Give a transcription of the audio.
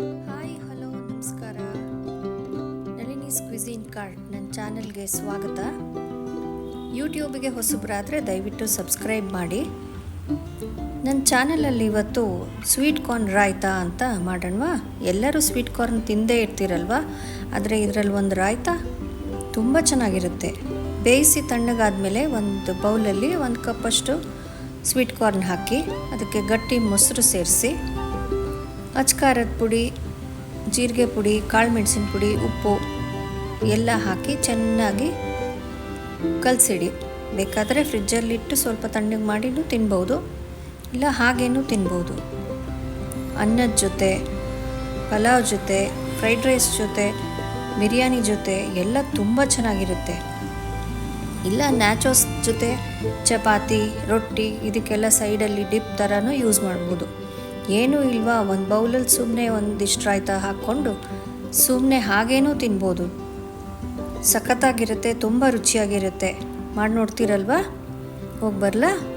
Hi hello ನಮಸ್ಕಾರ. Nalini cuisine card ನನ್ನ ಚಾನಲ್ಗೆ ಸ್ವಾಗತ. ಯೂಟ್ಯೂಬ್ಗೆ ಹೊಸಬರಾದರೆ ದಯವಿಟ್ಟು ಸಬ್ಸ್ಕ್ರೈಬ್ ಮಾಡಿ. ನನ್ನ ಚಾನಲಲ್ಲಿ ಇವತ್ತು ಸ್ವೀಟ್ ಕಾರ್ನ್ ರಾಯ್ತಾ ಅಂತ ಮಾಡೋಣವಾ? ಎಲ್ಲರೂ ಸ್ವೀಟ್ ಕಾರ್ನ್ ತಿಂದೇ ಇರ್ತೀರಲ್ವಾ? ಆದರೆ ಇದರಲ್ಲಿ ಒಂದು ರಾಯ್ತಾ ತುಂಬ ಚೆನ್ನಾಗಿರುತ್ತೆ. ಬೇಯಿಸಿ ತಣ್ಣಗಾದಮೇಲೆ ಒಂದು ಬೌಲಲ್ಲಿ ಒಂದು ಕಪ್ಪಷ್ಟು ಸ್ವೀಟ್ ಕಾರ್ನ್ ಹಾಕಿ, ಅದಕ್ಕೆ ಗಟ್ಟಿ ಮೊಸರು ಸೇರಿಸಿ ಅಚ್ಕಾರದ ಪುಡಿ, ಜೀರಿಗೆ ಪುಡಿ, ಕಾಳು ಮೆಣಸಿನ ಪುಡಿ, ಉಪ್ಪು ಎಲ್ಲ ಹಾಕಿ ಚೆನ್ನಾಗಿ ಕಲಸಿಡಿ. ಬೇಕಾದರೆ ಫ್ರಿಜ್ಜಲ್ಲಿಟ್ಟು ಸ್ವಲ್ಪ ತಣ್ಣಗೆ ಮಾಡಿನೂ ತಿನ್ಬೋದು, ಇಲ್ಲ ಹಾಗೇನೂ ತಿನ್ಬೋದು. ಅನ್ನದ ಜೊತೆ, ಪಲಾವ್ ಜೊತೆ, ಫ್ರೈಡ್ ರೈಸ್ ಜೊತೆ, ಬಿರಿಯಾನಿ ಜೊತೆ ಎಲ್ಲ ತುಂಬ ಚೆನ್ನಾಗಿರುತ್ತೆ. ಇಲ್ಲ ನ್ಯಾಚೋಸ್ ಜೊತೆ, ಚಪಾತಿ, ರೊಟ್ಟಿ, ಇದಕ್ಕೆಲ್ಲ ಸೈಡಲ್ಲಿ ಡಿಪ್ ಥರನೂ ಯೂಸ್ ಮಾಡ್ಬೋದು. ಏನೂ ಇಲ್ವಾ? ಒಂದು ಬೌಲಲ್ಲಿ ಸುಮ್ಮನೆ ಒಂದಿಷ್ಟು ರಾಯ್ತ ಹಾಕ್ಕೊಂಡು ಸುಮ್ಮನೆ ಹಾಗೇನೂ ತಿನ್ಬೋದು. ಸಖತ್ತಾಗಿರುತ್ತೆ, ತುಂಬ ರುಚಿಯಾಗಿರುತ್ತೆ. ಮಾಡಿ ನೋಡ್ತೀರಲ್ವಾ ಹೋಗಿ ಬರಲಾ?